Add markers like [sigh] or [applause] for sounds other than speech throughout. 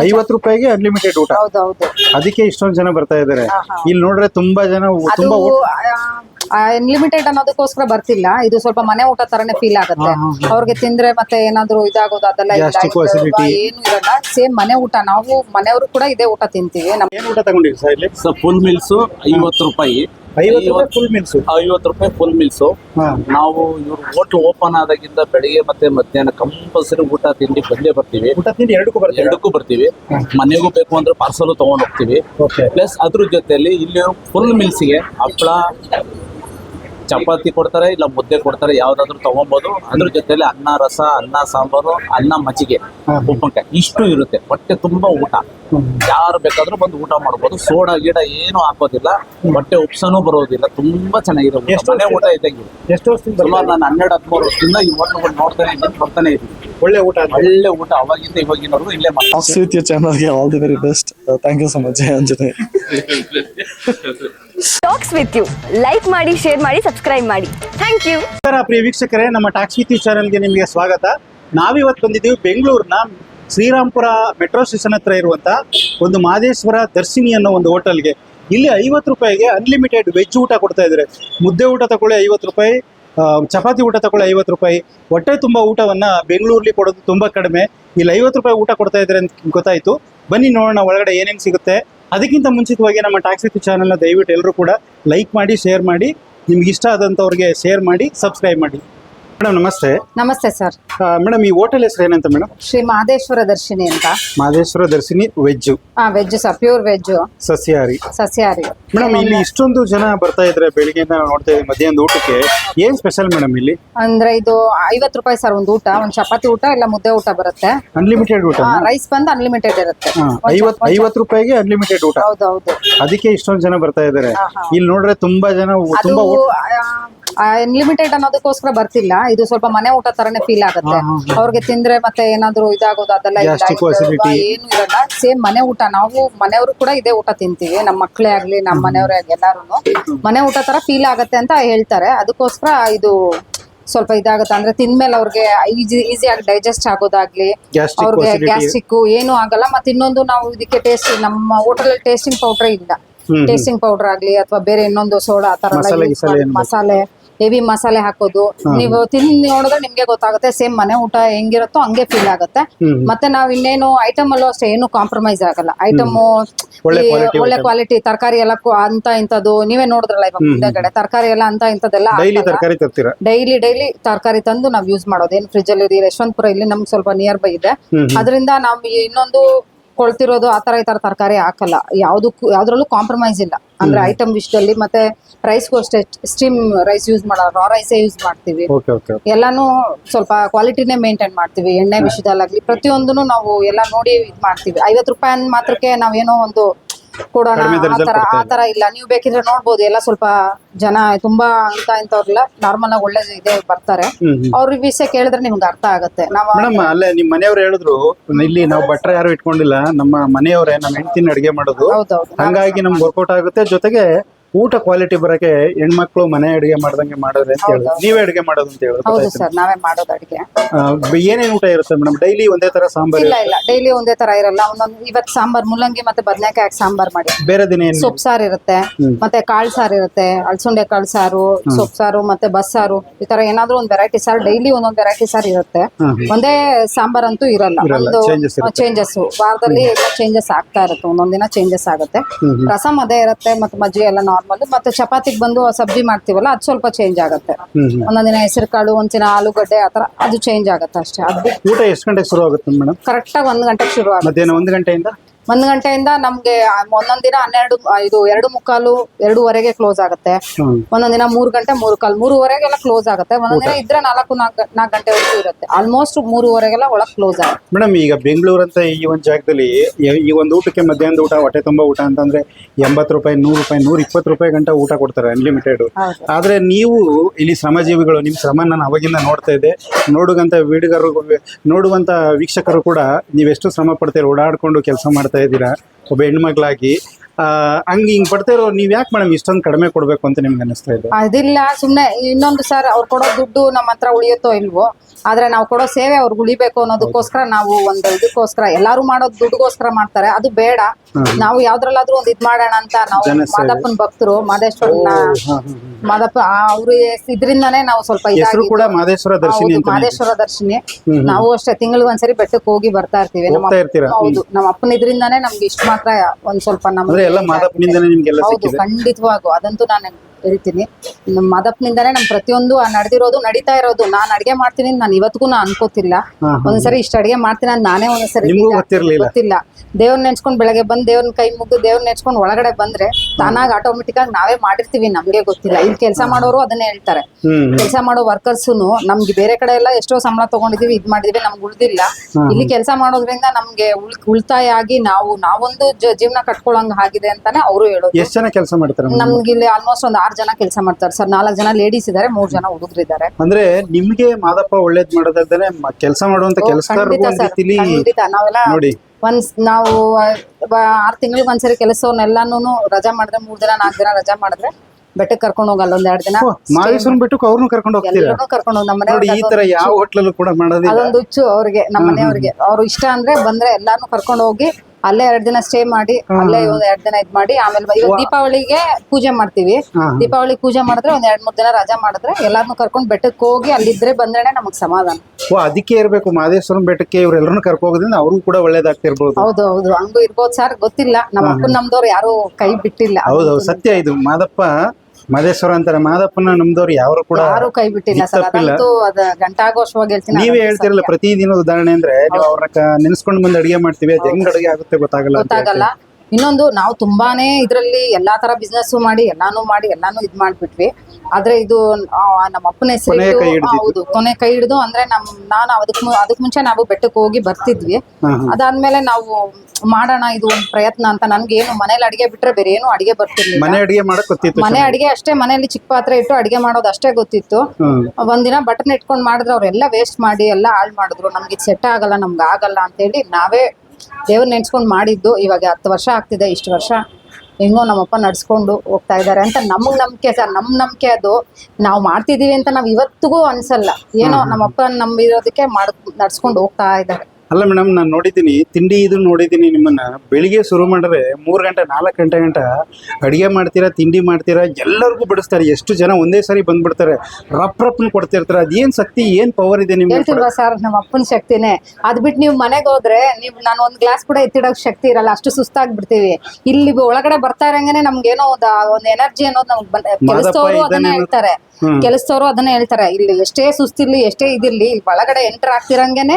ಐವತ್ತು ರೂಪಾಯಿಗೆ ಅನ್ಲಿಮಿಟೆಡ್ ಊಟ. ಹೌದೌದು. ಅದಕ್ಕೆ ಇಷ್ಟೊಂದು ಜನ ಬರ್ತಾ ಇದಾರೆ. ಇಲ್ಲಿ ನೋಡ್ರೆ ತುಂಬಾ ಜನ ಅದು ತುಂಬಾ ಊಟ ಅನ್ಲಿಮಿಟೆಡ್ ಅನ್ನೋದಕ್ಕೋಸ್ಕರ ಬರ್ತಿಲ್ಲ. ಇದು ಸ್ವಲ್ಪ ಮನೆ ಊಟ ತರನೇ ಫೀಲ್ ಆಗುತ್ತೆ. ಅವ್ರಿಗೆ ತಿಂದ್ರೆ ಮತ್ತೆ ಏನಾದ್ರು ಇದಾಗೋದು ಅದೆಲ್ಲ ಇಲ್ಲ Gastric acidity. ಏನು ಇರಲ್ಲ. ಸೇಮ್ ಮನೆ ಊಟ. ನಾವು ಮನೆಯವರು ಕೂಡ ಇದೇ ಊಟ ತಿಂತೀವಿ. ನಮ್ ಏನ್ ಊಟ ತಗೊಂಡಿರಿ ಸರ್ ಇಲ್ಲಿ? ಸರ್ ಫುಲ್ ಮಿಲ್ಸು ಐವತ್ತು ರೂಪಾಯಿ. ಐವತ್ತು ರೂಪಾಯಿ ಫುಲ್ ಮಿಲ್ಸ್ ಐವತ್ತು ರೂಪಾಯಿ ಫುಲ್ ಮಿಲ್ಸು ನಾವು ಇವ್ರು ಹೋಟ್ಲ್ ಓಪನ್ ಆದಾಗಿಂದ ಬೆಳಿಗ್ಗೆ ಮತ್ತೆ ಮಧ್ಯಾಹ್ನ ಕಂಪಲ್ಸರಿ ಊಟ ತಿಂಡಿ ಬಂದೇ ಬರ್ತೀವಿ. ಊಟ ತಿಂಡಿ ಎರಡಕ್ಕೂ ಬರ್ತೀರಾ ಎರಡಕ್ಕೂ ಬರ್ತೀವಿ. ಮನೆಗೂ ಬೇಕು ಅಂದ್ರೆ ಪಾರ್ಸಲ್ ತಗೊಂಡ್ ಹೋಗ್ತೀವಿ. ಪ್ಲಸ್ ಅದ್ರ ಜೊತೆಯಲ್ಲಿ ಇಲ್ಲಿ ಫುಲ್ ಮಿಲ್ಸಿಗೆ ಹಪ್ಪಳ ಚಪಾತಿ ಕೊಡ್ತಾರೆ ಇಲ್ಲ ಮುದ್ದೆ ಕೊಡ್ತಾರೆ ಯಾವ್ದಾದ್ರು ತಗೊಬೋದು. ಅದ್ರ ಜೊತೆಲಿ ಅನ್ನ ರಸ ಅನ್ನ ಸಾಂಬಾರು ಅನ್ನ ಮಜ್ಜಿಗೆ. ಉಪ್ಪಿನಕಾಯಿ ಇಷ್ಟು ಇರುತ್ತೆ. ಹೊಟ್ಟೆ ತುಂಬಾ ಊಟ. ಯಾರು ಬೇಕಾದ್ರೂ ಬಂದು ಊಟ ಮಾಡ್ಬೋದು. ಸೋಡಾ ಗಿಡ ಏನು ಹಾಕೋದಿಲ್ಲ. ಹೊಟ್ಟೆ ಉಪ್ಸನೂ ಬರೋದಿಲ್ಲ. ತುಂಬಾ ಚೆನ್ನಾಗಿದೆ ಊಟ. ಎಷ್ಟು ಮನೆ ಊಟ ಇದ್ದಂಗೆ. ಎಷ್ಟು ವರ್ಷದಿಂದ ಸುಮಾರು ನಾನು ಹನ್ನೆರಡು ಹದಿಮೂರು ವರ್ಷದಿಂದ ಈ ಹೋಟ್ಲ್ ನೋಡ್ತಾನೆ ಇದ್ದೀನಿ ಬರ್ತಾನೆ ಇದ್ದೀನಿ. ಒಳ್ಳೆ ಊಟ ಒಳ್ಳೆ ಊಟ. ಅವಾಗಿಂದ ಇವಾಗಿನವರೆಗೂ ಇಲ್ಲೇ with your channel. Best thank you very much Uh, [laughs] talks with you like ಮಾಡಿ ಶೇರ್ ಮಾಡಿ ಸಬ್ಸ್ಕ್ರೈಬ್ ಮಾಡಿ. ಥ್ಯಾಂಕ್ ಯು ನಮಸ್ಕಾರ ಪ್ರಿಯ ವೀಕ್ಷಕರೇ, ನಮ್ಮ ಟ್ಯಾಕ್ಸ್ ವಿತ್ ಚಾನಲ್ಗೆ ನಿಮಗೆ ಸ್ವಾಗತ. ನಾವಿವತ್ತು ಬಂದಿದ್ದೀವಿ ಬೆಂಗಳೂರಿನ ಶ್ರೀರಾಮ್ಪುರ ಮೆಟ್ರೋ ಸ್ಟೇಷನ್ ಹತ್ರ ಇರುವಂತ ಒಂದು ಮಾದೇಶ್ವರ ದರ್ಶಿನಿ ಅನ್ನೋ ಒಂದು ಹೋಟೆಲ್ಗೆ. ಇಲ್ಲಿ ಐವತ್ತು ರೂಪಾಯಿಗೆ ಅನ್ಲಿಮಿಟೆಡ್ ವೆಜ್ ಊಟ ಕೊಡ್ತಾ ಇದ್ದಾರೆ. ಮುದ್ದೆ ಊಟ ತಗೊಳ್ಳಿ ಐವತ್ತು ರೂಪಾಯಿ ಚಪಾತಿ ಊಟ ತಗೊಳ್ಳಿ ಐವತ್ತು ರೂಪಾಯಿ. ಹೊಟ್ಟೆ ತುಂಬ ಊಟವನ್ನ ಬೆಂಗಳೂರಲ್ಲಿ ಕೊಡೋದು ತುಂಬಾ ಕಡಿಮೆ. ಇಲ್ಲಿ ಐವತ್ತು ರೂಪಾಯಿ ಊಟ ಕೊಡ್ತಾ ಇದ್ದಾರೆ ಅಂತ ಗೊತ್ತಾಯ್ತು. ಬನ್ನಿ ನೋಡೋಣ ಒಳಗಡೆ ಏನೇನು ಸಿಗುತ್ತೆ. ಅದಕ್ಕಿಂತ ಮುಂಚಿತವಾಗಿ ನಮ್ಮ ಟ್ಯಾಕ್ಸಿ ಚಾನಲ್ನ ದಯವಿಟ್ಟು ಎಲ್ಲರೂ ಕೂಡ ಲೈಕ್ ಮಾಡಿ ಶೇರ್ ಮಾಡಿ, ನಿಮ್ಗೆ ಇಷ್ಟ ಆದಂಥವ್ರಿಗೆ ಶೇರ್ ಮಾಡಿ ಸಬ್ಸ್ಕ್ರೈಬ್ ಮಾಡಿ. ಮೇಡಮ್ ನಮಸ್ತೆ. ನಮಸ್ತೆ ಸರ್. ಮೇಡಮ್ ಈ ಹೋಟೆಲ್ ಹೆಸರು ಏನಂತ ಮೇಡಮ್? ಶ್ರೀ ಮಹದೇಶ್ವರ ದರ್ಶಿನಿ ಅಂತ. ಮಹದೇಶ್ವರ ದರ್ಶಿನಿ ವೆಜ್ ಹಾ ವೆಜ್ ಸರ್ ಪ್ಯೂರ್ ವೆಜ್ ಸಸ್ಯಾಹಾರಿ. ಸಸ್ಯಾಹಾರಿ. ಮೇಡಮ್ ಇಲ್ಲಿ ಇಷ್ಟೊಂದು ಜನ ಬರ್ತಾ ಇದ್ರೆ ಬೆಳಿಗ್ಗೆಯಿಂದ ನಾವು ನೋಡ್ತಾ ಇದ್ದೀವಿ ಮಧ್ಯಾಹ್ನದ ಊಟಕ್ಕೆ ಏನ್ ಸ್ಪೆಷಲ್ ಮೇಡಮ್ ಇಲ್ಲಿ? ಅಂದ್ರೆ ಇದು ಐವತ್ತು ರೂಪಾಯಿ ಸರ್ ಒಂದು ಊಟ ಒಂದ್ ಚಪಾತಿ ಊಟ ಇಲ್ಲ ಮುದ್ದೆ ಊಟ ಬರುತ್ತೆ. ಅನ್ಲಿಮಿಟೆಡ್ ಊಟ? ರೈಸ್ ಬಂದು ಅನ್ಲಿಮಿಟೆಡ್ ಇರುತ್ತೆ. ಒಂದ್ ಐವತ್ ಚಪ್- ಒಂದ್ ಐವತ್ತು ರೂಪಾಯಿಗೆ ಅನ್ಲಿಮಿಟೆಡ್ ಊಟ. ಹೌದೌದು ಅದಕ್ಕೆ ಇಷ್ಟೊಂದು ಜನ ಬರ್ತಾ ಇದ್ದಾರೆ. ಇಲ್ಲಿ ನೋಡ್ರೆ ತುಂಬಾ ಜನ ತುಂಬಾ ಅನ್ಲಿಮಿಟೆಡ್ ಅನ್ನೋದಕ್ಕೋಸ್ಕರ ಬರ್ತಿಲ್ಲ. ಇದು ಸ್ವಲ್ಪ ಮನೆ ಊಟ ತರನೇ ಫೀಲ್ ಆಗುತ್ತೆ. ಅವ್ರಿಗೆ ತಿಂದ್ರೆ ಮತ್ತೆ ಏನಾದ್ರು ಇದಾಗೋದು ಅದೆಲ್ಲ. ಏನು ಇರಲ್ಲ. ಸೇಮ್ ಮನೆ ಊಟ. ನಾವು ಮನೆಯವರು ಕೂಡ ಇದೇ ಊಟ ತಿಂತೀವಿ. ನಮ್ಮ ಮಕ್ಕಳೇ ಆಗ್ಲಿ ನಮ್ಮ ಮನೆಯವರೇ ಆಗ್ಲಿ ಎಲ್ಲಾರು ಮನೆ ಊಟ ತರ ಫೀಲ್ ಆಗತ್ತೆ ಅಂತ ಹೇಳ್ತಾರೆ. ಅದಕ್ಕೋಸ್ಕರ ಇದು ಸ್ವಲ್ಪ ಇದಾಗುತ್ತೆ. ಅಂದ್ರೆ ತಿಂದ್ಮೇಲೆ ಅವ್ರಿಗೆ ಈಜಿ ಈಸಿಯಾಗಿ ಡೈಜೆಸ್ಟ್ ಆಗೋದಾಗ್ಲಿ ಅವ್ರಿಗೆ. ಗ್ಯಾಸ್ಟ್ರಿಕ್ ಏನು ಆಗಲ್ಲ. ಮತ್ತೆ ಇನ್ನೊಂದು ನಾವು ಇದಕ್ಕೆ ಟೇಸ್ಟ್ ನಮ್ಮ ಹೋಟೆಲ್ ಟೇಸ್ಟಿಂಗ್ ಪೌಡರ್ ಇಲ್ಲ. ಟೇಸ್ಟಿಂಗ್ ಪೌಡರ್ ಆಗ್ಲಿ ಅಥವಾ ಬೇರೆ ಇನ್ನೊಂದು ಸೋಡಾ ಆ ತರ ಮಸಾಲೆ. ಹೆವಿ ಮಸಾಲೆ ಹಾಕೋದು. ನೀವು ತಿಂದು ನೋಡಿದ್ರೆ ನಿಮ್ಗೆ ಗೊತ್ತಾಗುತ್ತೆ ಸೇಮ್ ಮನೆ ಊಟ ಹೆಂಗಿರುತ್ತೋ ಹಂಗೆ ಫೀಲ್ ಆಗುತ್ತೆ. ಮತ್ತೆ ನಾವ್ ಇನ್ನೇನು ಐಟಮ್ ಅಲ್ಲೂ ಅಷ್ಟೇ ಏನು ಕಾಂಪ್ರಮೈಸ್ ಆಗಲ್ಲ. ಐಟಮ್ ಒಳ್ಳೆ ಕ್ವಾಲಿಟಿ ತರಕಾರಿ ಎಲ್ಲ ಅಂತ ಇಂಥದ್ದು ನೀವೇ ನೋಡಿದ್ರಲ್ಲ ಇವಾಗ ಮುಂದೆಗಡೆ ತರಕಾರಿ ಎಲ್ಲ ಅಂತ ಇಂಥದ್ದೆಲ್ಲ ಡೈಲಿ ಡೈಲಿ ಡೈಲಿ ತರಕಾರಿ ತಂದು ನಾವ್ ಯೂಸ್ ಮಾಡೋದು. ಏನು ಫ್ರಿಜ್ ಅಲ್ಲಿ ಯಶವಂತಪುರ ಇಲ್ಲಿ ನಮ್ಗೆ ಸ್ವಲ್ಪ ನಿಯರ್ ಬೈ ಇದೆ. ಅದರಿಂದ ನಾವು ಇನ್ನೊಂದು ಕೊಳ್ತಿರೋದು ಆ ತರ ಈ ತರ ತರಕಾರಿ ಹಾಕಲ್ಲ. ಯಾವ್ದಕ್ಕೂ ಯಾವ್ದ್ರಲ್ಲೂ ಕಾಂಪ್ರಮೈಸ್ ಇಲ್ಲ. ಅಂದ್ರೆ ಐಟಮ್ ವಿಷಯದಲ್ಲಿ ಮತ್ತೆ ರೈಸ್ಗೂ ಅಷ್ಟೇ ಸ್ಟೀಮ್ ರೈಸ್ ಯೂಸ್ ಮಾಡೋ ರಾ ರೈಸೇ ಯೂಸ್ ಮಾಡ್ತೀವಿ. ಓಕೆ ಓಕೆ ಎಲ್ಲಾನು ಸ್ವಲ್ಪ ಕ್ವಾಲಿಟಿನೇ ಮೇಂಟೈನ್ ಮಾಡ್ತೀವಿ ಎಣ್ಣೆ ವಿಷಯದಲ್ಲಾಗ್ಲಿ ಪ್ರತಿಯೊಂದನ್ನು ನಾವು ಎಲ್ಲ ನೋಡಿ ಇದ್ ಮಾಡ್ತೀವಿ. ಐವತ್ತು ರೂಪಾಯಿ ಮಾತ್ರಕ್ಕೆ ನಾವೇನೋ ಒಂದು ಕೊಡೋಣ ಆ ತರ ಇಲ್ಲ. ನೀವು ಬೇಕಿದ್ರೆ ನೋಡ್ಬೋದು. ಎಲ್ಲ ಸ್ವಲ್ಪ ಜನ ತುಂಬಾ ಅಂತ ಇಂಥವ್ರೆಲ್ಲ ನಾರ್ಮಲ್ ಆಗಿ ಒಳ್ಳೆ ಇದೆ ಬರ್ತಾರೆ. ಅವ್ರ ವಿಷಯ ಕೇಳಿದ್ರೆ ನಿಮ್ಗೆ ಅರ್ಥ ಆಗತ್ತೆ. ನಾವು ಮೇಡಮ್ ಅಲ್ಲೇ ನಿಮ್ ಮನೆಯವ್ರು ಹೇಳಿದ್ರು ಇಲ್ಲಿ ನಾವು ಭಟ್ರ ಯಾರು ಇಟ್ಕೊಂಡಿಲ್ಲ. ನಮ್ಮ ಮನೆಯವರೇ ನಮ್ಮ ಹೆಂಡತಿನ ಅಡಿಗೆ ಮಾಡೋದು. ಹೌದೌದು. ಹಂಗಾಗಿ ನಮ್ಗೆ ವರ್ಕೌಟ್ ಆಗುತ್ತೆ. ಜೊತೆಗೆ ಊಟ ಕ್ವಾಲಿಟಿ ಬರಕ್ಕೆ ಹೆಣ್ಮಕ್ಳು ಮನೆ ಅಡಿಗೆ ಮಾಡ್ದಂಗೆ ಮಾಡೋದ್ರೆ ಅಂತ ಹೇಳಿದ್ರು ನೀವೇ ಅಡಿಗೆ ಮಾಡೋದು ಅಂತ ಹೇಳಿದ್ರು ಹೌದು ಗೊತ್ತಾಯ್ತು. ಸರ್ ನಾವೇ ಮಾಡೋದು ಅಡಿಗೆ. ಏನೇನ್ ಊಟ ಇರುತ್ತೆ ಮೇಡಮ್? ಡೈಲಿ ಒಂದೇ ತರ ಸಾಂಬಾರ್ ಇಲ್ಲ ಇಲ್ಲ ಡೈಲಿ ಒಂದೇ ತರ ಇರಲ್ಲ. ಒಂದೊಂದು ಇವತ್ತು ಸಾಂಬಾರ್ ಮುಲ್ಲಂಗಿ ಮತ್ತೆ ಬದನೆಕಾಯಿ ಹಾಕಿ ಸಾಂಬಾರ್ ಮಾಡಿ. ಬೇರೆ ದಿನ ಏನು? ಸೊಪ್ಪು ಸಾರು ಇರುತ್ತೆ ಮತ್ತೆ ಕಾಳು ಸಾರು ಇರುತ್ತೆ ಅಲ್ಸುಂಡೆ ಕಾಳು ಸಾರು ಸೊಪ್ಪು ಸಾರು ಮತ್ತೆ ಬಸ್ಸಾರು ಈ ತರ ಏನಾದ್ರೂ ಒಂದ್ ವೆರೈಟಿ ಸಾರು ಡೈಲಿ ಒಂದೊಂದ್ ವೆರೈಟಿ ಸಾರು ಇರುತ್ತೆ. ಒಂದೇ ಸಾಂಬಾರ್ ಅಂತೂ ಇರಲ್ಲ. ಇರಲ್ಲ, ಒಂದು changes ಇರುತ್ತೆ. ಚೇಂಜಸ್ ವಾರದಲ್ಲಿ ಎಲ್ಲ ಚೇಂಜಸ್ ಆಗ್ತಾ ಇರುತ್ತೆ. ಒಂದೊಂದ್ ದಿನ ಚೇಂಜಸ್ ಆಗುತ್ತೆ. ರಸಂ ಅದೇ ಇರುತ್ತೆ ಮತ್ತೆ ಮಜ್ಜಿಗೆ ಎಲ್ಲ ನಾರ್ಮಲ್ ಮತ್ತೆ ಚಪಾತಿಗೆ ಬಂದು ಸಬ್ಜಿ ಮಾಡ್ತೀವಲ್ಲ ಅದು ಸ್ವಲ್ಪ ಚೇಂಜ್ ಆಗುತ್ತೆ. ಒಂದೊಂದಿನ ಹೆಸರು ಕಾಳು ಒಂದಿನ ಆಲೂಗಡ್ಡೆ ಆತರ ಅದು ಚೇಂಜ್ ಆಗುತ್ತೆ ಅಷ್ಟೇ. ಅದು ಊಟ ಎಷ್ಟು ಗಂಟೆಗೆ ಶುರು ಆಗುತ್ತೆ ಮೇಡಮ್ ಕರೆಕ್ಟಾಗಿ ಒಂದ್ ಗಂಟೆಗೆ ಶುರು ಆಗುತ್ತೆ ಮಧ್ಯಾಹ್ನ ಒಂದು ಗಂಟೆಯಿಂದ? ಒಂದ್ ಗಂಟೆಯಿಂದ ನಮ್ಗೆ ಒಂದೊಂದ್ ದಿನ ಹನ್ನೆರಡು ಇದು ಎರಡು ಮುಕ್ಕಾಲು ಎರಡೂವರೆಗೆ ಕ್ಲೋಸ್ ಆಗುತ್ತೆ. ಒಂದೊಂದ್ ದಿನ ಮೂರ್ ಗಂಟೆ ಮೂರು ಕಾಲ್ ಮೂರುವರೆಗೆಲ್ಲ ಕ್ಲೋಸ್ ಆಗುತ್ತೆ. ಒಂದೊಂದ್ ದಿನ ಇದ್ರೆ ನಾಲ್ಕು ನಾಲ್ಕು ನಾಲ್ಕು ಗಂಟೆವರೆಗೂ ಇರುತ್ತೆ. ಆಲ್ಮೋಸ್ಟ್ ಮೂರುವರೆಗೆಲ್ಲ ಒಳಗ್ ಕ್ಲೋಸ್ ಆಗುತ್ತೆ. ಮೇಡಮ್ ಈಗ ಬೆಂಗಳೂರು ಅಂತ ಈ ಒಂದು ಜಾಗದಲ್ಲಿ ಈ- ಒಂದು ಊಟಕ್ಕೆ ಮಧ್ಯಾಹ್ನದ ಊಟ ಹೊಟ್ಟೆ ತುಂಬಾ ಊಟ ಅಂತಂದ್ರೆ ಎಂಬತ್ತು ರೂಪಾಯಿ ನೂರು ರೂಪಾಯಿ ನೂರ ಇಪ್ಪತ್ತು ರೂಪಾಯಿ ಗಂಟ ಊಟ ಕೊಡ್ತಾರೆ ಅನ್ಲಿಮಿಟೆಡ್ ಆದ್ರೆ ನೀವು ಇಲ್ಲಿ ಶ್ರಮಜೀವಿಗಳು ನಿಮ್ ಶ್ರಮ ನಾನು ಅವಾಗಿಂದ ನೋಡ್ತಾ ಇದ್ದೆ. ನೋಡುವಂತ ವೀಡಿಗರು ನೋಡುವಂತ ವೀಕ್ಷಕರು ಕೂಡ ನೀವೆಷ್ಟು ಶ್ರಮ ಪಡ್ತೀರಿ ಓಡಾಡ್ಕೊಂಡು ಕೆಲಸ ಮಾಡ್ತಾ ಇದ್ದೀರಾ. ಒಬ್ಬ ಆ, ಹಂಗ್ ಹಿಂಗ್ ಪಡ್ತಾ ಇರೋ ನೀವ್ ಯಾಕೆ ಮೇಡಮ್ ಇಷ್ಟೊಂದು ಕಡಿಮೆ ಕೊಡ್ಬೇಕು ಅಂತ ನಿಮ್ಗೆ ಅನಿಸ್ತಾ ಇದೆ? ಅದಿಲ್ಲ ಸುಮ್ನೆ ಇನ್ನೊಂದು ಸರ್ ಅವ್ರು ಕೊಡೋ ದುಡ್ಡು ನಮ್ಮ ಹತ್ರ ಉಳಿಯುತ್ತೋ ಇಲ್ವೋ ಆದ್ರೆ ನಾವು ಕೊಡೋ ಸೇವೆ ಅವ್ರಿಗೆ ಉಳಿಬೇಕು ಅನ್ನೋದಕ್ಕೋಸ್ಕರ ನಾವು ಒಂದು ಇದಕ್ಕೋಸ್ಕರ ಎಲ್ಲಾರು ಮಾಡೋದು ದುಡ್ಡುಗೋಸ್ಕರ ಮಾಡ್ತಾರೆ. ಅದು ಬೇಡ. ನಾವು ಯಾವ್ದ್ರಲ್ಲಾದ್ರೂ ಒಂದ್ ಇದ್ ಮಾಡೋಣ ಅಂತ ನಾವು ಜನಸೇವೆ. ಮಾದಪ್ಪನ ಭಕ್ತರು ಮಾದೇಶ್ವರನ ಮಾದಪ್ಪ ಅವ್ರು ಇದ್ರಿಂದಾನೇ ನಾವು ಸ್ವಲ್ಪ ಹೆಸರು ಇದಾಗಿ ಕೂಡ ಮಾದೇಶ್ವರ ದರ್ಶಿನಿ ಹೌದು, ಅಂತ ಮಾದೇಶ್ವರ ದರ್ಶಿನಿ. ನಾವು ಅಷ್ಟೇ ತಿಂಗಳಿಗೆ ಒಂದ್ಸರಿ ಬೆಟ್ಟಕ್ಕೆ ಹೋಗಿ ಬರ್ತಾ ಇರ್ತೀವಿ. ನಮ್ಮ ಹೋಗ್ತಾ ಇರ್ತೀರಾ? ಹೌದು ನಮ್ಮ ಅಪ್ಪನ ಇದ್ರಿಂದಾನೇ ನಮ್ಗೆ ಇಷ್ಟ ಮಾತ್ರ ಒಂದ್ ಸ್ವಲ್ಪ ನಮ್ಮ ಅಂದ್ರೆ ಎಲ್ಲ ಮಾದಪ್ಪನಿಂದ ನಿಮ್ಗೆಲ್ಲ ಹೌದು ಸಿಕ್ಕಿದೆ. ಖಂಡಿತವಾಗೂ. ಅದಂತೂ ನಾನು ಹೇಳ್ತೀನಿ. ನಮ್ಮ ಮದಪ್ನಿಂದಾನೇ ನಮ್ ಪ್ರತಿಯೊಂದು ಆ ನಡೆದಿರೋದು ನಡೀತಾ ಇರೋದು. ನಾನ್ ಅಡಿಗೆ ಮಾಡ್ತೀನಿ ಅಂತ ನಾನು ಇವತ್ತಿಗೂ ನಾ ಅನ್ಕೋತಿಲ್ಲ. ಒಂದ್ಸರಿ ಇಷ್ಟ ಅಡಿಗೆ ಮಾಡ್ತೀನಿ ಅಂತ ನಾನೇ ಒಂದ್ಸರಿ ನಿಮ್ಗೂ ಇಲ್ಲ- ಗೊತ್ತಿರ್ಲಿಲ್ಲ? ಗೊತ್ತಿಲ್ಲ. ದೇವ್ರ ನೆನ್ಸ್ಕೊಂಡ್ ಬೆಳಗ್ಗೆ ಬಂದ್ ದೇವ್ರ ಕೈ ಮುಗ್ದು ದೇವ್ರ ನೆನ್ಸ್ಕೊಂಡ್ ಒಳಗಡೆ ಬಂದ್ರೆ ತಾನಾಗ್ ಆಟೋಮೆಟಿಕ್ ಆಗಿ ನಾವೇ ಮಾಡಿರ್ತೀವಿ. ನಮ್ಗೆ ಗೊತ್ತಿಲ್ಲ. ಇಲ್ಲಿ ಕೆಲಸ ಮಾಡೋರು ಅದನ್ನೇ ಹೇಳ್ತಾರೆ. ಹ್ಮ್ ಕೆಲಸ ಮಾಡೋ ವರ್ಕರ್ಸುನು ನಮ್ಗೆ ಬೇರೆ ಕಡೆ ಎಲ್ಲ ಎಷ್ಟೋ ಸಂಬಳ ತಗೊಂಡಿದೀವಿ ಇದ್ ಮಾಡಿದೀವಿ ನಮ್ಗೆ ಉಳ್ದಿಲ್ಲ. ಇಲ್ಲಿ ಕೆಲಸ ಮಾಡೋದ್ರಿಂದ ನಮ್ಗೆ ಉಳ್ ಉಳಿತಾಯ ಆಗಿ ನಾವು ನಾವೊಂದು ಜ- ಜೀವನ ಕಟ್ಕೊಳಂಗ್ ಆಗಿದೆ ಅಂತಾನೆ ಅವರು ಹೇಳೋದು. ಎಷ್ಟು ಜನ ಕೆಲಸ ಮಾಡ್ತಾರೆ? ನಮ್ಗೆ ಇಲ್ಲಿ ಆಲ್ಮೋಸ್ಟ್ ಒಂದ್ ಆರ್ ಜನ ಕೆಲಸ ಮಾಡ್ತಾರೆ ಸರ್. ನಾಲ್ಕು ಜನ ಲೇಡೀಸ್ ಇದಾರೆ ಮೂರ್ ಜನ ಹುಡುಗರಿದ್ದಾರೆ. ಅಂದ್ರೆ ನಿಮ್ಗೆ ಮಾದಪ್ಪ ಒಳ್ಳೇದ್ ಮಾಡೋದಾದ್ರೆ ಕೆಲಸ ಮಾಡುವಂತ ಕೆಲಸ ಖಂಡಿತ ನಾವೆಲ್ಲ ನೋಡಿ. ಒಂದ್ ನಾವು ಆರ್ ತಿಂಗಳಿಗೆ ಒಂದ್ಸರಿ ಕೆಲಸವನ್ನೆಲ್ಲಾನು ರಜಾ ಮಾಡಿದ್ರೆ ಮೂರ್ ದಿನ ನಾಲ್ಕು ದಿನ ರಜಾ ಮಾಡಿದ್ರೆ ಬೆಟ್ಟಕ್ಕೆ ಕರ್ಕೊಂಡು ಹೋಗಲ್ಲ ಒಂದ್ ಎರಡ್ ದಿನ ಮಾದೇಶ್ವರನ್ ಬಿಟ್ಟು ಅವ್ರನ್ನ ಕರ್ಕೊಂಡು ಹೋಗ್ತೀರಾ? ಕರ್ಕೊಂಡು ನಮ್ಮ ನೋಡಿ ಈ ತರ ಯಾವ ಹೋಟ್ಲಲ್ಲೂ ಕೂಡ ಮಾಡೋದಿಲ್ಲ. ಅದೊಂದು ಹುಚ್ಚು ಅವ್ರಿಗೆ ನಮ್ಮ ಮನೆಯವ್ರಿಗೆ. ಅವ್ರು ಇಷ್ಟ ಅಂದ್ರೆ ಬಂದ್ರೆ ಎಲ್ಲಾನು ಕರ್ಕೊಂಡು ಹೋಗಿ ಅಲ್ಲೇ ಎರಡ್ ದಿನ ಸ್ಟೇ ಮಾಡಿ ಅಲ್ಲೇ ಒಂದ್ ಎರಡ್ ದಿನ ಇದ್ ಮಾಡಿ ಆಮೇಲೆ ಬ- ದೀಪಾವಳಿಗೆ ಪೂಜೆ ಮಾಡ್ತೀವಿ. ದೀಪಾವಳಿ ಪೂಜೆ ಮಾಡಿದ್ರೆ ಒಂದ್ ಎರಡ್ ಮೂರ್ ದಿನ ರಜಾ ಮಾಡಿದ್ರೆ ಎಲ್ಲಾರ್ನು ಕರ್ಕೊಂಡ್ ಬೆಟ್ಟಕ್ಕೆ ಹೋಗಿ ಅಲ್ಲಿದ್ರೆ ಬಂದ್ರೆ ನಮಗ್ ಸಮಾಧಾನ. ಓ ಅದಕ್ಕೆ ಇರ್ಬೇಕು ಮಾದೇಶ್ವರನ್ ಬೆಟ್ಟಕ್ಕೆ ಇವ್ರೆಲ್ಲರೂ ಕರ್ಕೊ ಹೋಗೋದ್ರಿಂದ ಅವ್ರಿಗೂ ಕೂಡ ಒಳ್ಳೇದಾಗ್ತಿರ್ಬೋದು ಹೌದು ಹೌದು ಹಂಗೂ ಇರ್ಬೋದು ಸರ್ ಗೊತ್ತಿಲ್ಲ. ನಮ್ಮ ಅಪ್ಪನ್ ನಮ್ದವ್ರು ಯಾರು ಕೈ ಬಿಟ್ಟಿಲ್ಲ. ಹೌದೌದು ಸತ್ಯ ಇದು. ಮಾದಪ್ಪ ಮಾದೇಶ್ವರ ಅಂತಾರೆ. ಮಾದಪ್ಪನ ನಮ್ದವ್ರು ಯಾರು ಕೂಡ ಯಾರು ಕೈ ಬಿಟ್ಟಿಲ್ಲ ಸರ್. ತಪ್ಪಿಲ್ಲ. ಅದಂತೂ ಅದ ಗಂಟಾಗೋಷ್ವಾಗಿ ಹೇಳ್ತೀನಿ ನೀವೇ ಹೇಳ್ತಿರಲ್ಲ ಪ್ರತಿ ಪ್ರತಿದಿನ ಉದಾಹರಣೆ ಅಂದ್ರೆ ನೀವು ಅವ್ರನ್ನ ನೆನ್ಸ್ಕೊಂಡ್ ಬಂದು ಅಡಿಗೆ ಮಾಡ್ತೀವಿ ಅದು ಹೆಂಗ್ ಅಡಿಗೆ ಆಗುತ್ತೆ ಗೊತ್ತಾಗಲ್ಲ ಅಂತ ಗೊತ್ತಾಗಲ್ಲ. ಇನ್ನೊಂದು ನಾವು ತುಂಬಾನೇ ಇದ್ರಲ್ಲಿ ಎಲ್ಲಾ ತರ ಬಿಸ್ನೆಸ್ ಮಾಡಿ ಎಲ್ಲಾನು ಮಾಡಿ ಎಲ್ಲಾನು ಇದ್ ಮಾಡ್ಬಿಟ್ವಿ. ಆದ್ರೆ ಇದು ಆ, ನಮ್ಮ ಅಪ್ಪನ ಹೆಸರು ಕೊನೆ ಕೈ ಹಿಡ್ದಿದ್ದು. ಹೌದು ಕೊನೆ ಕೈ ಹಿಡಿದು ಅಂದ್ರೆ ನಮ್ ನಾನು ಅದಕ್ ಮು- ಅದಕ್ ಮುಂಚೆ ನಾವು ಬೆಟ್ಟಕ್ಕೆ ಹೋಗಿ ಬರ್ತಿದ್ವಿ. ಹಾ, ಹಾ. ಅದಾದ್ಮೇಲೆ ನಾವು ಮಾಡೋಣ ಇದು ಒಂದ್ ಪ್ರಯತ್ನ ಅಂತ. ನನ್ಗೇನು ಏನು ಮನೇಲಿ ಅಡಿಗೆ ಬಿಟ್ರೆ ಬೇರೆ ಏನು ಅಡಿಗೆ ಬರ್ತಿರ್ಲಿಲ್ಲ. ಮನೆ ಅಡಿಗೆ ಮಾಡಕ್ ಗೊತ್ತಿತ್ತು ಮನೆ ಅಡಿಗೆ ಅಷ್ಟೇ ಮನೆಯಲ್ಲಿ ಚಿಕ್ಕ ಪಾತ್ರೆ ಇಟ್ಟು ಅಡಿಗೆ ಮಾಡೋದು ಅಷ್ಟೇ ಗೊತ್ತಿತ್ತು. ಹ್ಮ್ ಒಂದಿನ ಬಟನ್ ಇಟ್ಕೊಂಡ್ ಮಾಡಿದ್ರೆ ಅವ್ರೆಲ್ಲ ವೇಸ್ಟ್ ಮಾಡಿ ಎಲ್ಲ ಹಾಳು ಮಾಡಿದ್ರು. ನಮ್ಗೆ ಸೆಟ್ ಆಗಲ್ಲ ನಮ್ಗೆ ಆಗಲ್ಲ ಅಂತೇಳಿ ನಾವೇ ದೇವ್ರ ನೆನ್ಸ್ಕೊಂಡು ಮಾಡಿದ್ದು ಇವಾಗ ಹತ್ತು ವರ್ಷ ಆಗ್ತಿದೆ ಇಷ್ಟು ವರ್ಷ ಹೆಂಗೋ ನಮ್ಮಪ್ಪ ನಡ್ಸ್ಕೊಂಡು ಹೋಗ್ತಾ ಇದ್ದಾರೆ ಅಂತ ನಮಗೆ ನಂಬಿಕೆ ಸರ್ ನಮ್ ನಂಬಿಕೆ ಅದು. ನಾವು ಮಾಡ್ತಿದೀವಿ ಅಂತ ನಾವು ಇವತ್ತಿಗೂ ಅನ್ಸಲ್ಲ. ಏನೋ ನಮ್ಮಪ್ಪ ನಂಬಿರೋದಕ್ಕೆ ಮಾಡ್ ನಡ್ಸ್ಕೊಂಡು ಹೋಗ್ತಾ ಇದ್ದಾರೆ ಅಲ್ಲ ಮೇಡಮ್ ನಾನು ನೋಡಿದ್ದೀನಿ ತಿಂಡಿ ಇದು ನೋಡಿದ್ದೀನಿ ನಿಮ್ಮನ್ನ. ಬೆಳಿಗ್ಗೆ ಶುರು ಮಾಡಿದ್ರೆ ಮೂರು ಗಂಟೆ ನಾಲ್ಕು ಗಂಟೆ ಗಂಟ ಅಡಿಗೆ ಮಾಡ್ತೀರಾ ತಿಂಡಿ ಮಾಡ್ತೀರಾ ಎಲ್ಲರಿಗೂ ಬಡಿಸ್ತಾರೆ. ಎಷ್ಟು ಜನ ಒಂದೇ ಸಾರಿ ಬಂದ್ಬಿಡ್ತಾರೆ. ರಪ್ ರಪ್ನ ಕೊಡ್ತಿರ್ತಾರೆ. ಅದೇನ್ ಶಕ್ತಿ ಏನ್ ಪವರ್ ಇದೆ ನಿಮ್ಗೆ? ಹೇಳ್ತಿಲ್ವಾ ಸರ್ ನಮ್ಮ ಅಪ್ಪನ ಶಕ್ತಿನೇ. ಅದ್ ಬಿಟ್ಟು ನೀವು ಮನೆಗೆ ಹೋದ್ರೆ ನೀವು ನಾನು ಒಂದ್ ಗ್ಲಾಸ್ ಕೂಡ ಎತ್ತಿಡೋಕ್ ಶಕ್ತಿ ಇರಲ್ಲ. ಅಷ್ಟು ಸುಸ್ತಾಗ್ಬಿಡ್ತೀವಿ. ಇಲ್ಲಿ ಒಳಗಡೆ ಬರ್ತಾ ಇರಂಗೇನೆ ನಮ್ಗೆ ಏನೋ ಒಂದ್ ಒಂದ್ ಎನರ್ಜಿ ಅನ್ನೋದು ನಮ್ಗೆ ಕೆಲಸದವರು ಅದನ್ನ ಹೇಳ್ತಾರೆ. ಕೆಲಸದವರು ಅದನ್ನ ಹೇಳ್ತಾರೆ. ಇಲ್ಲಿ ಎಷ್ಟೇ ಸುಸ್ತಿರ್ಲಿ ಎಷ್ಟೇ ಇದಿರ್ಲಿ ಇಲ್ಲಿ ಒಳಗಡೆ ಎಂಟರ್ ಆಗ್ತಿರಂಗೇನೆ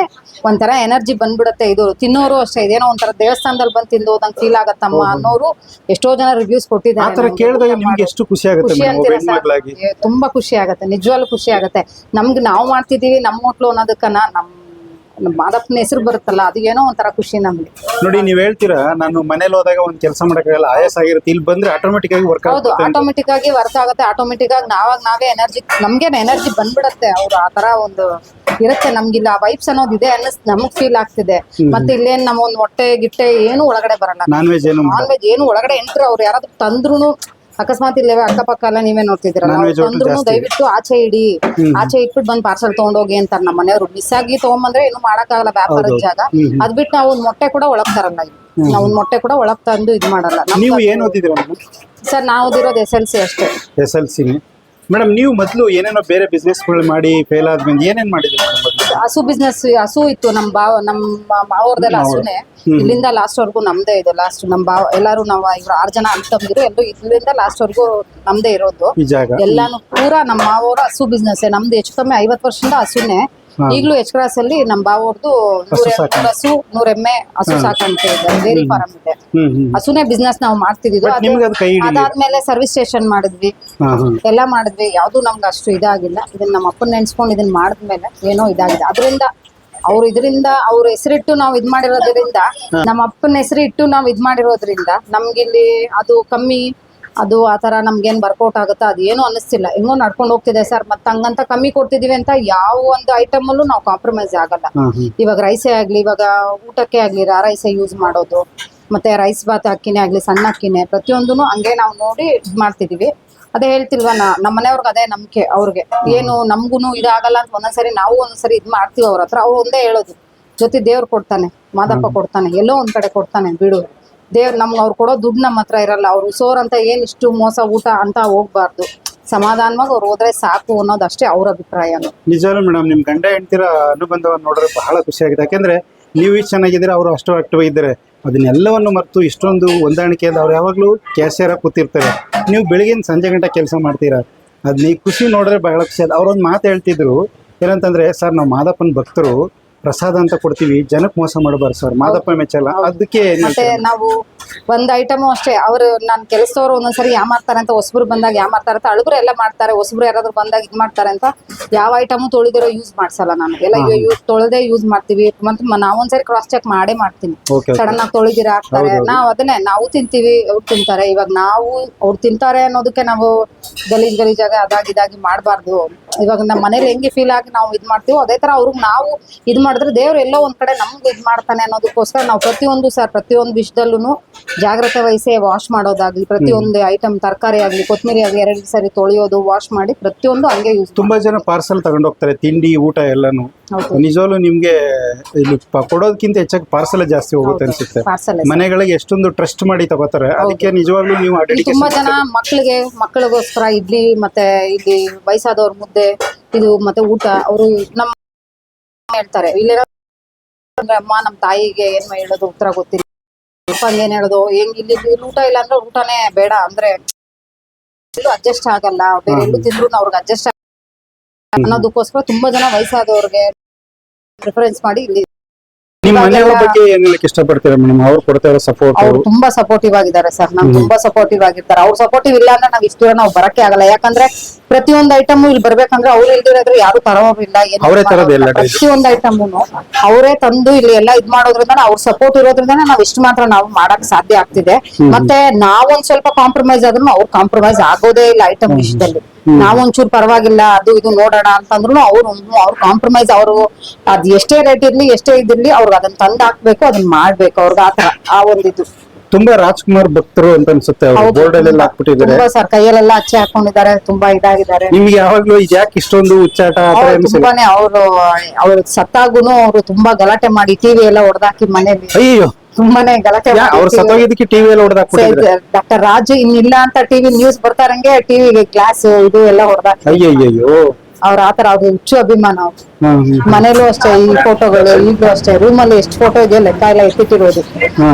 ಒಂಥರ ಎನರ್ಜಿ ಬಂದ್ಬಿಡುತ್ತೆ ಇದು. ತಿನ್ನೋರು ಅಷ್ಟೇ. ಇದೇನೋ ಒಂಥರ ದೇವಸ್ಥಾನದಲ್ಲಿ ಬಂದು ತಿಂದು ಹೋದಂಗ್ ಫೀಲ್ ಆಗತ್ತಮ್ಮ ಅನ್ನೋರು ಎಷ್ಟೋ ಜನ ರಿವ್ಯೂಸ್ ಆ ಕೊಟ್ಟಿದ್ದಾರೆ ತರ ನಮ್ಗೆ ಕೇಳಿದಾಗ ನಿಮ್ಗೆ ಮಾಡೋದು. ಎಷ್ಟು ಖುಷಿ ಆಗುತ್ತೆ ಖುಷಿ ಮೇಡಮ್ ಒಬ್ಬ ಅಂತೀರಾ ಸರ್? ಹೆಣ್ಮಕ್ಳಾಗಿ? ತುಂಬಾ ಖುಷಿ ಆಗತ್ತೆ. ನಿಜವಾಗ್ಲೂ ಖುಷಿ ಆಗತ್ತೆ. ನಮ್ಗೆ ನಾವು ಮಾಡ್ತಿದೀವಿ ನಮ್ಮ ಹೋಟ್ಲು ಅನ್ನೋದಕ್ಕನ ನಮ್ ನಮ್ಮ ಮಾದಪ್ಪನ ಹೆಸರು ಬರುತ್ತಲ್ಲ ಅದು ಏನೋ ಒಂಥರ ಖುಷಿ ನಮ್ಗೆ. ನೋಡಿ ನೀವ್ ಹೇಳ್ತೀರಾ ನಾನು ಮನೇಲಿ ಹೋದಾಗ ಒಂದ್ ಕೆಲಸ ಮಾಡಕ್ಕಾಗಲ್ಲ ಆಯಾಸ ಆಗಿರುತ್ತೆ ಇಲ್ಲಿ ಬಂದ್ರೆ ಆಟೋಮೆಟಿಕ್ ಆಗಿ ವರ್ಕ್ ಹೌದು. ಆಟೋಮೆಟಿಕ್ ಆಗಿ ವರ್ಕ್ ಆಗುತ್ತೆ ಆಟೋಮೆಟಿಕ್ ಆಗಿ ನಾವಾಗ ನಾವೇ ಎನರ್ಜಿ ನಮ್ಗೆ ಎನರ್ಜಿ ಬಂದ್ಬಿಡತ್ತೆ ಅವ್ರು ಆ ತರ ಒಂದು ಇರುತ್ತೆ ನಮ್ಗಿಲ್ಲ ವೈಬ್ಸ್ ಅನ್ನೋದು ಇದೆ ಅನ್ನಿಸ್ ನಮಗ್ ಫೀಲ್ ಆಗ್ತಿದೆ. ಮತ್ತೆ ಇಲ್ಲೇನ್ ನಮ್ಮ ಒಂದ್ ಹೊಟ್ಟೆ ಗಿಟ್ಟೆ ಏನು ಒಳಗಡೆ ಬರಲ್ಲ. ನಾನ್ ವೆಜ್ ಏನು ನಾನ್ ವೆಜ್ ಏನು ಒಳಗಡೆ ಎಂಟ್ರು ಅವ್ರು ಯಾರಾದ್ರೂ ತಂದ್ರುನು ಅಕಸ್ಮಾತ್ ಇಲ್ಲೇ ಅಕ್ಕಪಕ್ಕ ಎಲ್ಲ ನೀವೇ ನೋಡ್ತಿದ್ದೀರಲ್ಲ. hotel ಜಾಸ್ತಿ. ದಯವಿಟ್ಟು ಆಚೆ ಇಡಿ. ಆಚೆ ಇಟ್ಬಿಟ್ಟು ಬಂದ್ ಪಾರ್ಸಲ್ ತಗೊಂಡೋಗಿ ಅಂತಾರೆ ನಮ್ಮ ಮನೆಯವರು. ಮಿಸ್ ಆಗಿ ತಗೊಂಬಂದ್ರೆ ಏನು ಮಾಡಕ್ಕಾಗಲ್ಲ ವ್ಯಾಪಾರದ ಹೌದು. ಜಾಗ. ಹ್ಮ್. ಅದ್ ಬಿಟ್ಟು ನಾವು ಒಂದ್ ಮೊಟ್ಟೆ ಕೂಡ ಒಳಗ್ ತರಲ್ಲ ಇಲ್ಲಿ. ನಾವು ಒಂದ್ ಮೊಟ್ಟೆ ಕೂಡ ಒಳಗ್ ತಂದು ಇದ್ ಮಾಡಲ್ಲ. ನೀವು ಏನ್ ಓದಿದ್ದೀರಾ ಸರ್ ನಾವು ಓದಿರೋದು ಎಸ್ ಎಲ್ ಸಿ ಅಷ್ಟೇ. ಎಸ್ ಎಲ್ ಸಿ ಮೇಡಮ್ ನೀವು ಮೊದಲು ಏನೇನೋ ಬೇರೆ ಬಿಸ್ನೆಸ್ಗಳು ಮಾಡಿ ಫೇಲ್ ಆದ್ಮೇಲೆ ಏನೇನ್ ಮಾಡಿದ್ರಿ ಮೇಡಮ್ ಮೊದಲು? ಹಸು ಬಿಸ್ನೆಸ್ ಹಸು ಇತ್ತು ನಮ್ ಬಾವ ನಮ್ಮ ಮಾವರ್ದೆಲ್ಲ ಹಸುನೇ. ಇಲ್ಲಿಂದ ಲಾಸ್ಟ್ ವರ್ಗು ನಮ್ದೇ ಇದೆ ಲಾಸ್ಟ್ ನಮ್ ಬಾವ ಎಲ್ಲಾರು ನಾವ್ ಇವ್ರು ಆರ್ ಜನ ಅಣ್ಣ ತಮ್ದಿರು ಎಲ್ಲರೂ ಇಲ್ಲಿಂದ ಲಾಸ್ಟ್ ವರ್ಗು ನಮ್ದೇ ಇರೋದು. ಈ ಜಾಗ. ಎಲ್ಲಾನು ಪೂರಾ ನಮ್ಮ ಮಾವ್ರ ಹಸು ಬಿಸ್ನೆಸ್ ನಮ್ದು ಹೆಚ್ಚು ಕಮ್ಮಿ ಐವತ್ ವರ್ಷದಿಂದ ಹಸುನೆ. ಈಗಲೂ ಎಚ್ ಕ್ರಾಸ್ ಅಲ್ಲಿ ಸಾಕಾಣಿಕೆ. ನೂರ್ ಹಸು ನೂರ್ ಎಮ್ಮೆ ಹಸು ಸಾಕಾಣಿಕೆ ಇದೆ. ಡೈರಿ ಫಾರ್ಮ್ ಇದೆ. ಹಸುನೇ ಬಿಸ್ನೆಸ್ ನಾವು ಮಾಡ್ತಿದ್ವಿ. ಅದಾದ್ಮೇಲೆ ಸರ್ವಿಸ್ ಸ್ಟೇಷನ್ ಮಾಡಿದ್ವಿ. ಎಲ್ಲ ಮಾಡಿದ್ವಿ. ಯಾವ್ದು ನಮ್ಗೆ ಅಷ್ಟು ಇದಾಗಿಲ್ಲ. ಇದನ್ನ ನಮ್ಮ ಅಪ್ಪನ ನೆನ್ಸ್ಕೊಂಡು ಇದನ್ನ ಮಾಡಿದ್ಮೇಲೆ ಏನೋ ಇದಾಗಿದೆ. ಅದರಿಂದ ಅವ್ರು ಇದರಿಂದ ಅವ್ರ ಹೆಸರಿಟ್ಟು ನಾವು ಇದ್ ಮಾಡಿರೋದ್ರಿಂದ ನಮ್ಮ ಅಪ್ಪನ ಹೆಸರಿಟ್ಟು ನಾವು ಇದ್ ಮಾಡಿರೋದ್ರಿಂದ ನಮ್ಗಿಲ್ಲಿ ಅದು ಕಮ್ಮಿ ಅದು ಆ ಥರ ನಮ್ಗೇನು ವರ್ಕೌಟ್ ಆಗುತ್ತಾ? ಅದು ಏನೂ ಅನ್ನಿಸ್ತಿಲ್ಲ. ಹೆಂಗೋ ನಡ್ಕೊಂಡು ಹೋಗ್ತಿದೆ ಸರ್ ಮತ್ತೆ ಹಂಗಂತ ಕಮ್ಮಿ ಕೊಡ್ತಿದೀವಿ ಅಂತ ಯಾವ ಒಂದು ಐಟಮ್ ಅಲ್ಲೂ ನಾವು ಕಾಂಪ್ರಮೈಸ್ ಆಗಲ್ಲ. ಇವಾಗ ರೈಸೇ ಆಗ್ಲಿ ಇವಾಗ ಊಟಕ್ಕೆ ಆಗ್ಲಿ ರಾ ರೈಸೇ ಯೂಸ್ ಮಾಡೋದು ಮತ್ತೆ ರೈಸ್ ಬಾತ್ ಅಕ್ಕಿನೇ ಆಗ್ಲಿ ಸಣ್ಣ ಅಕ್ಕಿನೇ ಪ್ರತಿಯೊಂದೂ ಹಂಗೆ ನಾವು ನೋಡಿ ಇದ್ ಮಾಡ್ತಿದೀವಿ. ಅದೇ ಹೇಳ್ತಿಲ್ವಾ ನಾ ನಮ್ಮ ಮನೆಯವ್ರಿಗೆ ಅದೇ ನಂಬಿಕೆ ಅವ್ರಿಗೆ. ಏನು ನಮ್ಗುನು ಇದಾಗಲ್ಲ ಅಂತ ಒಂದೊಂದ್ಸರಿ ನಾವು ಒಂದೊಂದ್ಸರಿ ಇದ್ ಮಾಡ್ತೀವಿ ಅವ್ರ ಹತ್ರ. ಅವ್ರು ಒಂದೇ ಹೇಳೋದು. ಜೊತೆ ದೇವ್ರು ಕೊಡ್ತಾನೆ ಮಾದಪ್ಪ ಕೊಡ್ತಾನೆ ಎಲ್ಲೋ ಒಂದ್ ಕಡೆ ಕೊಡ್ತಾನೆ ಬಿಡು. ದೇವ್ರು ನಮ್ಗೆ ಅವ್ರು ಕೊಡೋ ದುಡ್ಡು ನಮ್ಮ ಹತ್ರ ಇರಲ್ಲ. ಅವ್ರು ಸೋರ್ ಅಂತ ಏನು ಇಷ್ಟು ಮೋಸ, ಊಟ ಅಂತ ಹೋಗ್ಬಾರ್ದು. ಸಮಾಧಾನವಾಗಿ ಅವ್ರು ಹೋದ್ರೆ ಸಾಕು ಅನ್ನೋದು ಅಷ್ಟೇ ಅವ್ರ ಅಭಿಪ್ರಾಯ ನಿಜವಾಗ್ಲೂ ಮೇಡಮ್, ನಿಮ್ ಗಂಡ ಹೆಂಡತಿರ ಅನುಬಂಧವನ್ನು ನೋಡಿದ್ರೆ ಬಹಳ ಖುಷಿ ಆಗಿದೆ ಯಾಕೆಂದ್ರೆ ನೀವು ಇಷ್ಟು ಚೆನ್ನಾಗಿದ್ದೀರಾ, ಅವರು ಅಷ್ಟು ಆಕ್ಟಿವ್ ಇದ್ದಾರೆ ಅದನ್ನೆಲ್ಲವನ್ನು ಮರೆತು ಇಷ್ಟೊಂದು ಹೊಂದಾಣಿಕೆಯಿಂದ ಅವ್ರು ಯಾವಾಗಲೂ ಕ್ಯಾಶಿಯರ ಕೂತಿರ್ತಾರೆ. ನೀವು ಬೆಳಿಗ್ಗೆ ಸಂಜೆ ಗಂಟೆ ಕೆಲಸ ಮಾಡ್ತೀರಾ? ಅದ್ ನೀವು ಖುಷಿ ನೋಡಿದ್ರೆ ಬಹಳ ಖುಷಿ ಅದು ಅವ್ರೊಂದು ಮಾತು ಹೇಳ್ತಿದ್ರು. ಏನಂತಂದ್ರೆ, ಸರ್, ನಾವು ಮಾದಪ್ಪನ ಭಕ್ತರು. ಪ್ರಸಾದ ಅಂತ ಕೊಡ್ತೀವಿ. ಜನಕ್ಕೆ ಮೋಸ ಮಾಡಬಾರ್ದು ಸರ್. ಮಾದಪ್ಪ ಮೆಚ್ಚಲ್ಲ ಅದಕ್ಕೆ ಮತ್ತೆ ನಾವು ಒಂದ್ ಐಟಮ್ ಅಷ್ಟೇ. ಅವ್ರು ನಾನ್ ಕೆಲಸದವ್ರು ಒಂದೊಂದ್ಸರಿ ಯಾಮಾರ್ತಾರೆ ಅಂತ ಹೊಸಬ್ರು ಬಂದಾಗ ಯಾಮಾರ್ತಾರೆ ಅಂತ ಅಳುಬ್ರು ಎಲ್ಲ ಮಾಡ್ತಾರೆ. ಹೊಸಬ್ರು ಯಾರಾದ್ರೂ ಬಂದಾಗ ಇದ್ ಮಾಡ್ತಾರೆ ಅಂತ ಯಾವ ಐಟಮು ತೊಳಿದಿರೋ ಯೂಸ್ ಮಾಡ್ಸಲ್ಲ ನಾನು. ಎಲ್ಲ ಯೂಸ್ ತೊಳೆದೇ ಯೂಸ್ ಮಾಡ್ತೀವಿ. ಮತ್ತೆ ನಾವೊಂದ್ಸರಿ ಕ್ರಾಸ್ ಚೆಕ್ ಮಾಡೇ ಮಾಡ್ತೀನಿ. ಸಡನ್ ಆಗಿ ತೊಳಿದಿರ ಹಾಕ್ತಾರೆ. ನಾವು ಅದನ್ನೇ ನಾವು ತಿಂತೀವಿ ಅವ್ರು ತಿಂತಾರೆ. ಇವಾಗ ನಾವು ಅವ್ರು ತಿಂತಾರೆ ಅನ್ನೋದಕ್ಕೆ ನಾವು ಗಲೀಜ್ ಗಲೀಜಾಗ ಅದಾಗಿ ಇದಾಗಿ ಮಾಡಬಾರ್ದು. ಇವಾಗ ನಮ್ಮ ಮನೇಲಿ ಹೆಂಗೆ ಫೀಲ್ ಆಗಿ ನಾವು ಇದ್ ಮಾಡ್ತೀವೋ ಅದೇ ತರ ಅವ್ರಿಗೆ ನಾವು ಇದ್ ಮಾಡಿದ್ರೆ ದೇವ್ರು ಎಲ್ಲೋ ಒಂದ್ ಕಡೆ ನಮ್ಗೆ ಇದ್ ಮಾಡ್ತಾನೆ ಅನ್ನೋದಕ್ಕೋಸ್ಕರ ನಾವು ಪ್ರತಿಯೊಂದು ಸರ್ ಪ್ರತಿಯೊಂದು ವಿಷಯದಲ್ಲೂ ಜಾಗ್ರತೆ ವಹಿಸಿ ವಾಶ್ ಮಾಡೋದಾಗ್ಲಿ ಪ್ರತಿಯೊಂದು ಐಟಮ್ ತರಕಾರಿ ಆಗ್ಲಿ ಕೊತ್ತಂಬರಿ ಆಗ್ಲಿ ಎರಡು ಸರಿ ತೊಳೆಯೋದು ವಾಶ್ ಮಾಡಿ ಪ್ರತಿಯೊಂದು ಹಂಗೆ ಯೂಸ್ ತುಂಬಾ ಜನ ಪಾರ್ಸಲ್ ತಗೊಂಡು ಹೋಗ್ತಾರೆ ತಿಂಡಿ ಊಟ ಎಲ್ಲಾನು. ನಿಜವಾಗ್ಲೂ ನಿಮ್ಗೆ ಇಲ್ಲಿ ಪ- ಕೊಡೋದಕ್ಕಿಂತ ಹೆಚ್ಚಾಗಿ ಪಾರ್ಸಲ್ ಜಾಸ್ತಿ ಹೋಗುತ್ತೆ ಅನ್ಸುತ್ತೆ. ಪಾರ್ಸಲ್ ಮನೆಗಳಿಗೆ ಎಷ್ಟೊಂದು ಟ್ರಸ್ಟ್ ಮಾಡಿ ತಗೋತಾರೆ ಅದಕ್ಕೆ ನಿಜವಾಗ್ಲೂ ನೀವು ಆ ತುಂಬಾ ಜನ ಮಕ್ಕಳಿಗೆ ಮಕ್ಕಳಿಗೋಸ್ಕರ ಇಡ್ಲಿ ಮತ್ತೆ ಇಲ್ಲಿ ವಯಸ್ಸಾದವ್ರ ಮುದ್ದೆ ಇದು ಮತ್ತೆ ಊಟ ಅವರು ನಮ್ಮ ಹೇಳ್ತಾರೆ. ಇಲ್ಲಿರೋ ಅಮ್ಮ ನಮ್ಮ ತಾಯಿಗೆ ಏನ್ ಹೇಳೋದು ಉತ್ತರ ಗೊತ್ತಿಲ್ಲ. ಅಪ್ಪಂಗೆ ಏನ್ ಹೇಳೋದು? ಹೆಂಗ್ ಇಲ್ಲಿ ಊಟ ಇಲ್ಲ ಅಂದ್ರೆ ಊಟನೇ ಬೇಡ. ಅಂದ್ರೆ ಅಡ್ಜಸ್ಟ್ ಆಗಲ್ಲ. ಬೇರೆ ಎಲ್ಲೂ ತಿಂದ್ರು ಅವ್ರಿಗೆ ಅಡ್ಜಸ್ಟ್ ಅನ್ನೋದಕ್ಕೋಸ್ಕರ ತುಂಬಾ ಜನ ವಯಸ್ಸಾದವ್ರಿಗೆ ಪ್ರಿಫರೆನ್ಸ್ ಮಾಡಿ ಇಲ್ಲಿ ನಿಮ್ಮ ಮನೆಯವ್ರ ಬಗ್ಗೆ ಏನ್ ಹೇಳಕ್ ಇಷ್ಟಪಡ್ತೀರಾ ಮೇಡಮ್? ಅವ್ರು ಕೊಡ್ತಾ ಇರೋ ಸಪೋರ್ಟ್ ಅವ್ರು ತುಂಬಾ ಸಪೋರ್ಟಿವ್ ಆಗಿದ್ದಾರೆ ಸರ್. ನಮ್ ತುಂಬಾ ಸಪೋರ್ಟಿವ್ ಆಗಿರ್ತಾರೆ. ಅವ್ರು ಸಪೋರ್ಟಿವ್ ಇಲ್ಲ ಅಂದ್ರೆ ನಾವ್ ಇಷ್ಟು ನಾವು ಬರಕ್ಕೆ ಆಗಲ್ಲ. ಯಾಕಂದ್ರೆ ಪ್ರತಿಯೊಂದು ಐಟಮ್ ಇಲ್ಲಿ ಬರ್ಬೇಕಂದ್ರೆ ಅವ್ರು ಇಲ್ದಿರೋದ್ರೆ ಯಾರು ತರೋರಿಲ್ಲ ಏನು ಅವ್ರೇ ತರೋದಿಲ್ಲ ಮಾಡೋದಿಲ್ಲ. ಪ್ರತಿಯೊಂದು ಐಟಮ್ನು ಅವರೇ ತಂದು ಇಲ್ಲಿ ಎಲ್ಲ ಇದ್ ಮಾಡೋದ್ರಿಂದ ಅವ್ರ ಸಪೋರ್ಟ್ ಇರೋದ್ರಿಂದ ನಾವ್ ಇಷ್ಟು ಮಾತ್ರ ನಾವು ಮಾಡಕ್ ಸಾಧ್ಯ ಆಗ್ತಿದೆ. ಮತ್ತೆ ನಾವೊಂದ್ ಸ್ವಲ್ಪ ಕಾಂಪ್ರಮೈಸ್ ಆದ್ರೂ ಅವ್ರು ಕಾಂಪ್ರಮೈಸ್ ಆಗೋದೇ ಇಲ್ಲ ಐಟಮ್ ವಿಷಯದಲ್ಲಿ. ನಾವೊಂಚೂರು ಪರವಾಗಿಲ್ಲ ಅದು ಇದು ನೋಡೋಣ ಅಂತಂದ್ರು ಅವ್ರು ಅವ್ರು ಕಾಂಪ್ರಮೈಸ್ ಅವರು ಅದ್ ಎಷ್ಟೇ ರೇಟ್ ಇರ್ಲಿ ಎಷ್ಟೇ ಇದಿರ್ಲಿ ಅವ್ರಿಗೆ ಅದನ್ನ ತಂದ್ ಹಾಕ್ಬೇಕು ಅದನ್ನ ಮಾಡ್ಬೇಕು ಅವ್ರಿಗೆ ಆತರ ಆ ಒಂದಿದು ತುಂಬಾ ರಾಜ್ಕುಮಾರ್ ಭಕ್ತರು ಅಂತ ಅನ್ಸುತ್ತೆ ಅವ್ರು. ಹೌದು, ಬೋರ್ಡ್ ಅಲ್ಲೆಲ್ಲ ತುಂಬಾ- ಹಾಕ್ಬಿಟ್ಟಿದ್ದಾರೆ. ತುಂಬಾ ಸರ್ ಕೈಯಲ್ಲೆಲ್ಲ ಅಚ್ಚೆ ಹಾಕೊಂಡಿದ್ದಾರೆ ತುಂಬಾ ಇದಾಗಿದ್ದಾರೆ. ನಿಮ್ಗೆ ಯಾವಾಗ್ಲೂ ಯಾಕೆ ಇಷ್ಟೊಂದು ಉಚ್ಚಾಟ ಆ ಅವ್ರು ಅನ್ಸಿಲ್ಲ ತುಂಬಾನೇ ಅವರು ಅವ್ರ ಸತ್ತಾಗುನು ಅವರು ತುಂಬಾ ಗಲಾಟೆ ಮಾಡಿ ಟಿವಿ ಎಲ್ಲ ಹೊಡೆದಾಕಿ ಮನೇಲಿ ಅಯ್ಯೋ ತುಂಬಾನೇ ಗಲಾಟೆ ಅವ್ರು ಸತ್ತೋಗಿದ್ದಕ್ಕೆ ಟಿವಿ ಎಲ್ಲ ಹಾಕ್ಬಿಟ್ಟಿದ್ರೆ ಡಾಕ್ಟರ್ ರಾಜು ಇನ್ನಿಲ್ಲ ಅಂತ ಟಿವಿ ನ್ಯೂಸ್ ಬರ್ತಾರಂಗೆ ಟಿವಿಗೆ ಗ್ಲಾಸ್ ಇದು ಎಲ್ಲ ಅಯ್ಯೋ ಅಯ್ಯಯ್ಯೋ ಅವ್ರ ಆತರ ಅವ್ರಿಗೆ ಹುಚ್ಚು ಅಭಿಮಾನ ಅವ್ರು. ಮನೇಲೂ ಅಷ್ಟೇ ಈ ಫೋಟೋಗಳು ಈಗಲೂ ಅಷ್ಟೇ. ರೂಮ್ ಅಲ್ಲಿ ಎಷ್ಟು ಫೋಟೋ ಇದೆ ಲೆಕ್ಕ ಎಲ್ಲ ಎತ್ತಿಟ್ಟಿರೋದು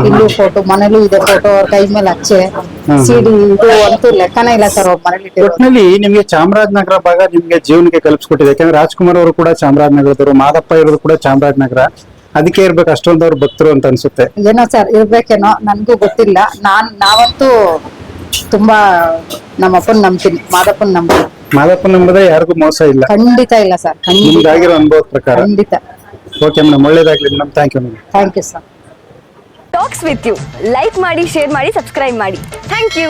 ಇಲ್ಲೂ ಫೋಟೋ ಮನೇಲೂ ಇದೆ ಫೋಟೋ ಅವ್ರ ಕೈ ಮೇಲೆ ಹಚ್ಚೆ. ಸಿಡಿ ಇದು ಅಂತೂ ಲೆಕ್ಕನೇ ಇಲ್ಲ ಸರ್ ಅವ್ರ ಮನೇಲಿ ಇಟ್ಟಿರೋದು. ಒಟ್ನಲ್ಲಿ ನಿಮ್ಗೆ ಚಾಮರಾಜನಗರ ಭಾಗ ನಿಮ್ಗೆ ಜೀವನಕ್ಕೆ ಕಲ್ಪಿಸ್ಕೊಟ್ಟಿದೆ. ಯಾಕಂದ್ರೆ ರಾಜ್ಕುಮಾರ್ ಅವರು ಕೂಡ ಚಾಮರಾಜನಗರದವರು ಮಾದಪ್ಪ ಇರೋದು ಕೂಡ ಚಾಮರಾಜನಗರ. ಅದಕ್ಕೆ ಇರ್ಬೇಕು ಅಷ್ಟೊಂದು ಅವ್ರ ಭಕ್ತರು ಅಂತ ಅನ್ಸುತ್ತೆ. ಏನೋ ಸರ್ ಇರ್ಬೇಕೇನೋ ನನ್ಗೂ ಗೊತ್ತಿಲ್ಲ. ನಾನ್ ನಾವಂತೂ ತುಂಬಾ ನಮ್ಮ ಅಪ್ಪನ್ ನಂಬ್ತೀನಿ ಮಾದಪ್ಪನ್ ನಂಬ್ತೀನಿ. ಮಾದಪ್ಪ ನಂಬುದ್ರೆ ಯಾರಿಗೂ ಮೋಸ ಇಲ್ಲ. ಖಂಡಿತ ಇಲ್ಲ ಸರ್ ಖಂಡಿತ. ನಿಮ್ಗಾಗಿರೋ ಅನುಭವದ ಪ್ರಕಾರ. ಖಂಡಿತ. ಓಕೆ ಮೇಡಮ್ ಒಳ್ಳೇದಾಗ್ಲಿ madam thank you madam thank you sir talks with you like ಮಾಡಿ ಶೇರ್ ಮಾಡಿ ಸಬ್ಸ್ಕ್ರೈಬ್ ಮಾಡಿ. Thank you